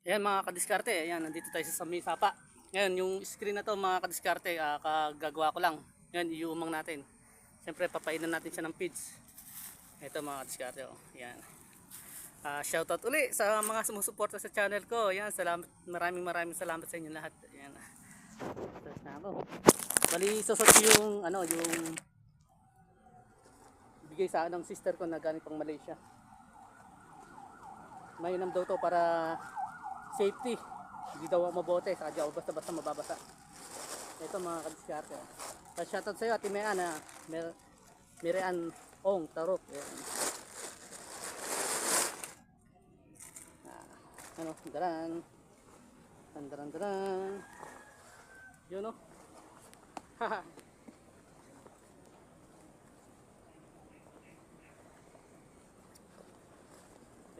Ayan mga kadiskarte, ayan, nandito tayo sa Sami Sapa. Ngayon, yung screen na to mga kadiskarte, ah, kagagawa ko lang. Ngayon, iuumang natin. Siyempre, papainan natin siya ng feeds. Ito mga kadiskarte, oh. Ayan. Ah, shoutout uli sa mga sumusuporta sa channel ko. Ayan, salamat, maraming maraming salamat sa inyo lahat. Ayan. Tapos na ako. Bali, susot yung, ano, yung bigay sa akin ng sister ko na galing pang Malaysia. Mainam daw to para safety. Hindi daw mabote, saka di ako basta-basta mababasa. Ito mga kadiskarte. Uh, shoutout sa iyo, Ate Mean, na Mer Mirian Ong. Ayan. Ah, ano, daran. Daran, daran. Yun o. Haha.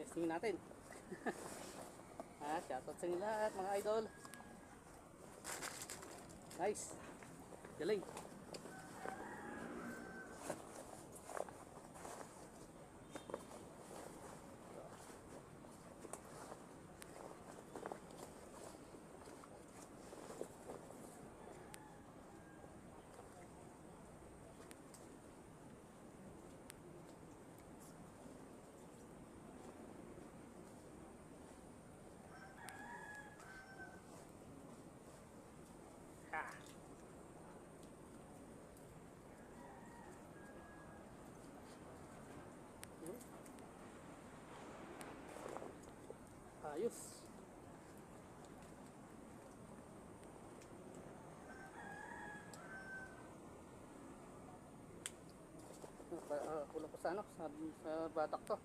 Testing natin. Ah, shoutout sa inyo lahat mga idol. Nice. Galing. Ha. Ayos. Uh, kulang ko sa ano, sa, sa batak to.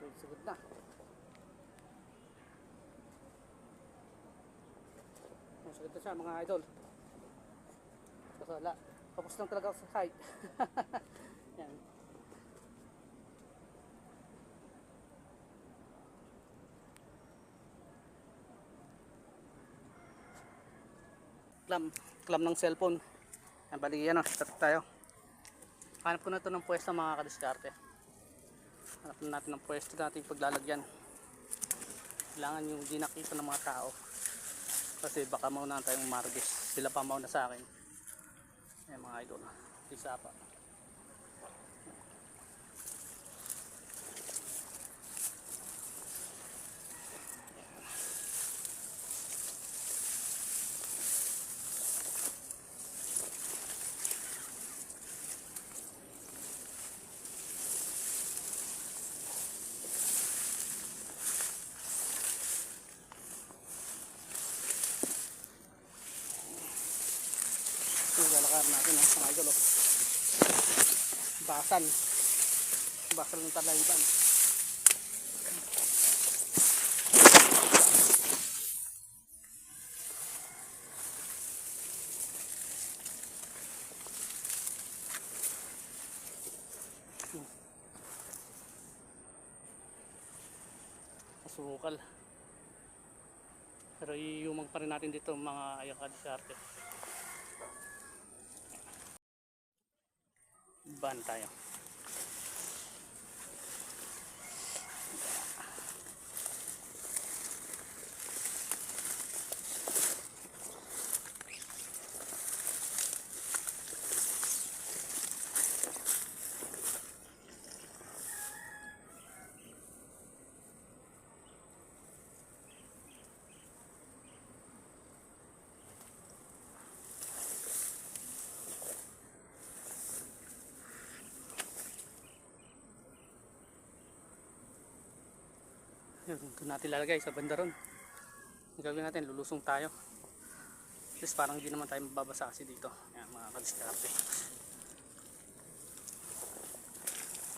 Yan. Sagot na. Ang sagot na siya mga idol. Kasi wala. Tapos lang talaga sa height. Yan. Clam, clam ng cellphone. Yan, bali yan o, start tayo. Hanap ko na ito ng pwesto mga kadiskarte. Hanap na natin ng pwesto natin paglalagyan. Kailangan yung di nakita ng mga tao. Kasi baka mauna tayong margis. Sila pa mauna sa akin. Ayan mga idol. Isa pa. Lalakar natin ha, mga idol. oh. Basan. Basan ng talayban. Masukal. Pero iumang pa rin natin dito mga ayakad sa arte. Ban tayo. Yun, doon natin lalagay sa banda ron. Ang gagawin natin, lulusong tayo. At parang hindi naman tayo mababasa kasi dito. Yan, mga kadiskarte.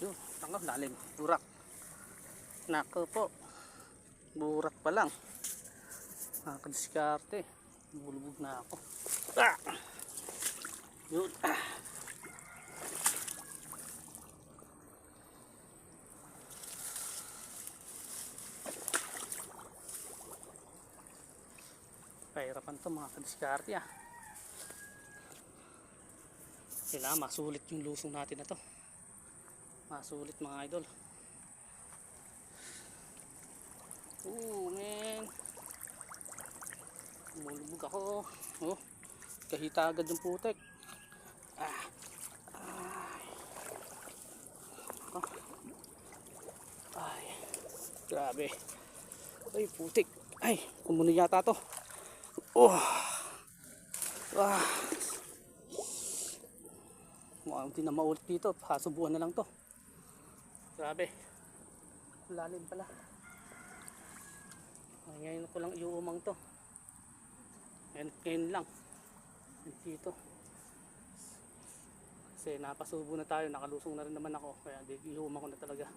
Yun, tanggal, lalim. Turak. Nako po. Burak pa lang. Nakadiskarte. Bulubog na ako. Ah! Yun. Ah. Pahirapan to mga kadiskarte ah. Kailangan masulit yung lusong natin na to. Masulit mga idol. Oo, man. Mulubog ako. Oh, kahita agad yung putek. Ah. Ah. Ay. Grabe. Ay, putik. Ay, kumunin yata to. Oh. Ah. Mukhang di na maulit dito. Hasubuan na lang to. Grabe. Lalim pala. Ay, ngayon ko lang iuumang to. Ngayon, ngayon lang. Dito. Kasi napasubo na tayo. Nakalusong na rin naman ako. Kaya iuumang ko na talaga.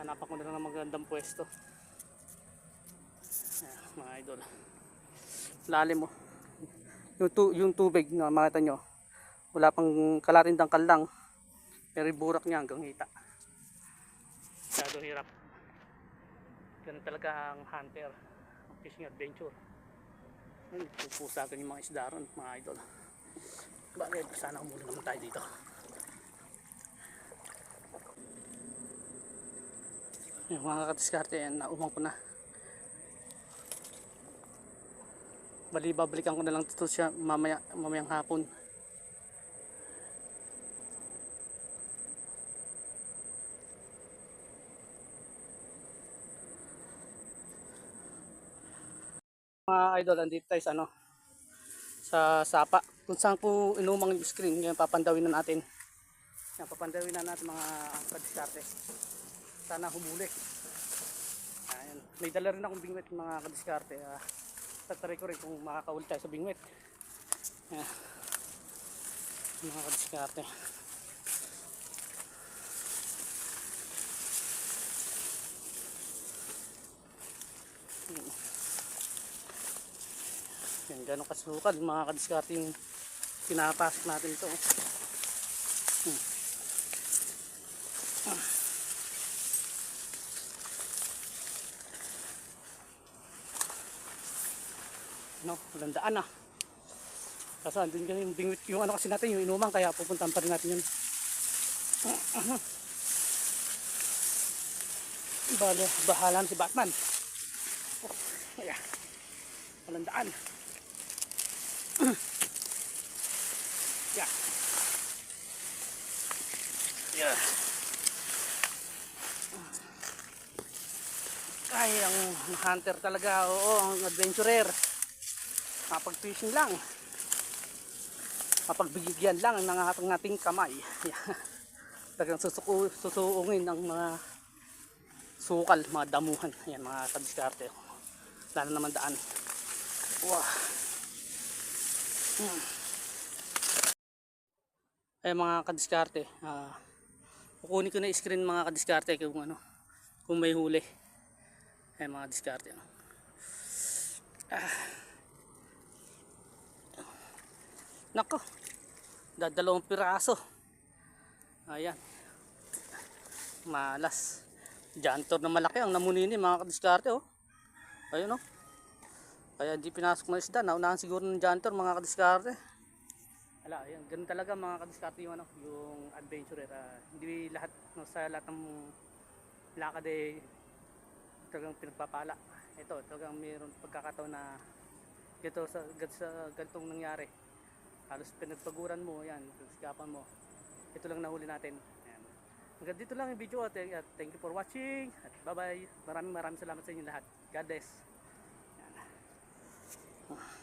Hanapan ko na lang ng magandang pwesto. Ayan, mga idol. Lalim mo. Yung, tu- yung tubig na makita nyo. Wala pang kalating dangkal lang. Pero burak niya hanggang hita. Masyado hirap. Ganun talaga ang hunter. Ang fishing adventure. Ayun, pupusagan yung mga isda ron, mga idol. Bakit? Sana umuli naman tayo dito. Yung mga kadiskarte yan, naumang ko na. Bali, babalikan ko na lang ito siya mamaya, mamayang hapon. Mga idol, andito tayo sa ano, sa sapa. Kung saan po inumang yung screen, yan papandawin na natin. Yan, papandawin na natin mga kadiskarte. Sana humuli. Ayan. May dala rin akong bingwit mga kadiskarte. Uh, tatry ko rin kung makakawal tayo sa bingwit. Ayan. Mga kadiskarte. Yan, gano'ng kasukal mga kadiskarte yung pinapasok natin ito. No, walang daan ah. Kaso andun kasi yung bingwit, yung ano kasi natin, yung inuman, kaya pupuntahan pa rin natin yun. Bale, bahala na si Batman. Oh, ayan. Walang yeah. Yeah. Ay, ang hunter talaga, oo, ang adventurer. Kapag-fishing lang. Kapagbigyan lang ng ating nating kamay. Talagang susuku, susuungin ng mga sukal, mga damuhan. Ayan, mga kadiskarte. Lalo naman daan. Wow. Hmm. Ay mga kadiskarte, ah kukunin ko na screen mga kadiskarte kung ano, kung may huli. Ay mga diskarte. no. Ah. Nako. Dadalawang piraso. Ayan. Malas. Jantor na malaki ang namunini mga kadiskarte oh. Ayun oh. Kaya di pinasok na isda. Naunahan siguro ng jantor mga kadiskarte. Ala, ayan. Ganun talaga mga kadiskarte yung ano, yung adventurer. ah, hindi lahat no, sa lahat ng lakad eh talagang pinagpapala. Ito, talagang mayroon pagkakataon na ganito sa, sa ganitong nangyari. Halos pinagpaguran mo, yan, sikapan mo. Ito lang nahuli natin. Ayan. Hanggang dito lang yung video at, at thank you for watching. At bye bye. Maraming maraming salamat sa inyo lahat. God bless. Ayan.